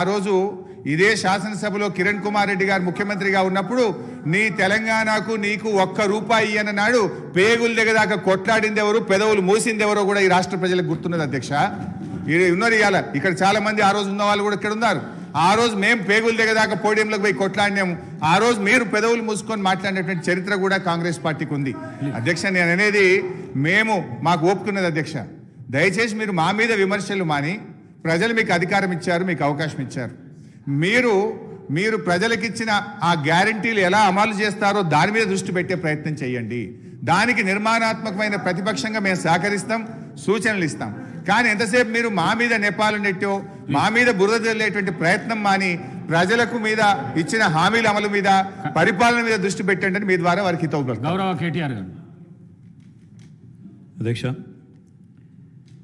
ఆ రోజు ఇదే శాసనసభలో కిరణ్ కుమార్ రెడ్డి గారు ముఖ్యమంత్రిగా ఉన్నప్పుడు నీ తెలంగాణకు నీకు ఒక్క రూపాయి అన్నాడు పేగుల దగ్గర దాకా కొట్లాడింది ఎవరు పెదవులు మూసింది ఎవరో కూడా ఈ రాష్ట్ర ప్రజలకు గుర్తున్నది అధ్యక్ష. ఉన్నారు ఇవాళ. ఇక్కడ చాలా మంది ఆ రోజు ఉన్న వాళ్ళు కూడా ఇక్కడ ఉన్నారు. ఆ రోజు మేము పేగుల దగ్గర దాకా పోడియంలోకి పోయి కొట్లాడినాము. ఆ రోజు మీరు పెదవులు మూసుకొని మాట్లాడినటువంటి చరిత్ర కూడా కాంగ్రెస్ పార్టీకి ఉంది. అధ్యక్ష నేను అనేది మేము మాకు ఒప్పుకున్నది అధ్యక్ష. దయచేసి మీరు మా మీద విమర్శలు మాని ప్రజలు మీకు అధికారం ఇచ్చారు మీకు అవకాశం ఇచ్చారు. మీరు మీరు ప్రజలకిచ్చిన ఆ గ్యారంటీలు ఎలా అమలు చేస్తారో దాని మీద దృష్టి పెట్టే ప్రయత్నం చేయండి. దానికి నిర్మాణాత్మకమైన ప్రతిపక్షంగా మేము సహకరిస్తాం సూచనలు ఇస్తాం. కానీ ఎంతసేపు మీరు మా మీద నెపాలు నెట్టో మా మీద బురద జల్లేటువంటి ప్రయత్నం మాని ప్రజలకు మీద ఇచ్చిన హామీల అమలు మీద పరిపాలన మీద దృష్టి పెట్టండి అని మీ ద్వారా వారికి గౌరవ కేటీఆర్ గారు. అధ్యక్ష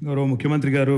గౌరవ ముఖ్యమంత్రి గారు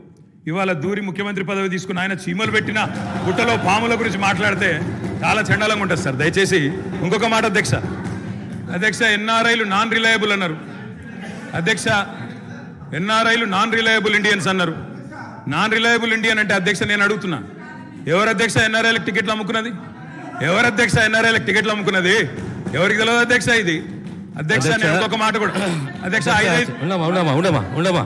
ఇవాళ దూరి ముఖ్యమంత్రి పదవి తీసుకున్న ఆయన చీమలు పెట్టిన పుట్టలో పాముల గురించి మాట్లాడితే చాలా చండాలంగా ఉంటుంది సార్. దయచేసి ఇంకొక మాట అధ్యక్ష. అధ్యక్ష ఎన్ఆర్ఐలు నాన్ రిలయబుల్ అన్నారు. అధ్యక్ష ఎన్ఆర్ఐలు నాన్ రిలయబుల్ ఇండియన్స్ అన్నారు. నాన్ రిలయబుల్ ఇండియన్ అంటే అధ్యక్ష నేను అడుగుతున్నా. ఎవరు అధ్యక్ష ఎన్ఆర్ఐలకు టికెట్లు అమ్ముకున్నది? ఎవరు అధ్యక్ష ఎన్ఆర్ఐలకు టికెట్లు అమ్ముకున్నది? ఎవరికి తెలియదు అధ్యక్ష ఇది? అధ్యక్ష నేను ఇంకొక మాట కూడా. అధ్యక్ష ఐదు ఉండమా ఉండమా ఉండమా ఉండమా